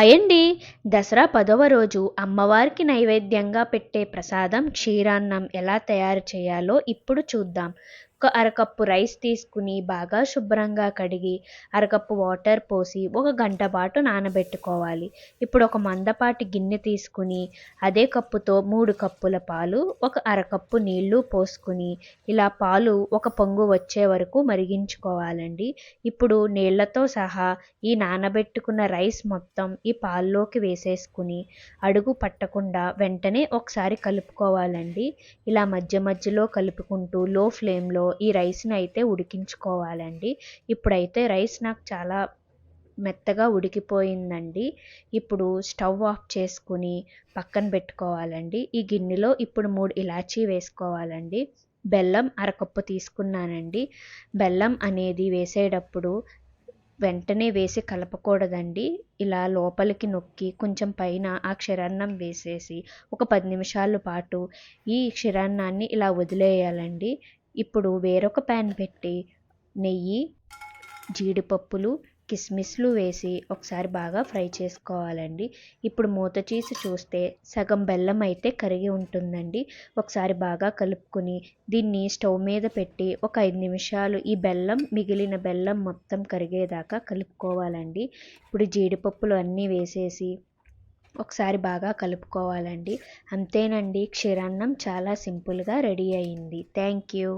Hi అండి దసరా పదవ రోజు అమ్మవారికి నైవేద్యంగా పెట్టే ప్రసాదం క్షీరాన్నం ఎలా తయారు చేయాలో ఇప్పుడు చూద్దాం. ఒక అరకప్పు రైస్ తీసుకుని బాగా శుభ్రంగా కడిగి అరకప్పు వాటర్ పోసి ఒక గంట పాటు నానబెట్టుకోవాలి. ఇప్పుడు ఒక మందపాటి గిన్నె తీసుకుని అదే కప్పుతో మూడు కప్పుల పాలు ఒక అరకప్పు నీళ్ళు పోసుకుని ఇలా పాలు ఒక పొంగు వచ్చే వరకు మరిగించుకోవాలండి. ఇప్పుడు నీళ్ళతో సహా ఈ నానబెట్టుకున్న రైస్ మొత్తం ఈ పాల్లోకి వేసేసుకుని అడుగు పట్టకుండా వెంటనే ఒకసారి కలుపుకోవాలండి. ఇలా మధ్య మధ్యలో కలుపుకుంటూ లో ఫ్లేమ్లో ఈ రైస్ని అయితే ఉడికించుకోవాలండి. ఇప్పుడైతే రైస్ నాకు చాలా మెత్తగా ఉడికిపోయిందండి. ఇప్పుడు స్టవ్ ఆఫ్ చేసుకుని పక్కన పెట్టుకోవాలండి. ఈ గిన్నెలో ఇప్పుడు మూడు ఇలాచీ వేసుకోవాలండి. బెల్లం అరకప్పు తీసుకున్నానండి. బెల్లం అనేది వేసేటప్పుడు వెంటనే వేసి కలపకూడదండి. ఇలా లోపలికి నొక్కి కొంచెం పైన ఆ క్షీరాన్నం వేసేసి ఒక పది నిమిషాల పాటు ఈ క్షీరాన్నాన్ని ఇలా వదిలేయాలండి. ఇప్పుడు వేరొక ప్యాన్ పెట్టి నెయ్యి జీడిపప్పులు కిస్మిస్లు వేసి ఒకసారి బాగా ఫ్రై చేసుకోవాలండి. ఇప్పుడు మూత తీసి చూస్తే సగం బెల్లం అయితే కరిగి ఉంటుందండి. ఒకసారి బాగా కలుపుకొని దీన్ని స్టవ్ మీద పెట్టి ఒక ఐదు నిమిషాలు ఈ బెల్లం మిగిలిన బెల్లం మొత్తం కరిగేదాకా కలుపుకోవాలండి. ఇప్పుడు జీడిపప్పులు అన్నీ వేసేసి ఒకసారి బాగా కలుపుకోవాలండి. అంతేనండి క్షీరాన్నం చాలా సింపుల్గా రెడీ అయింది. Thank you.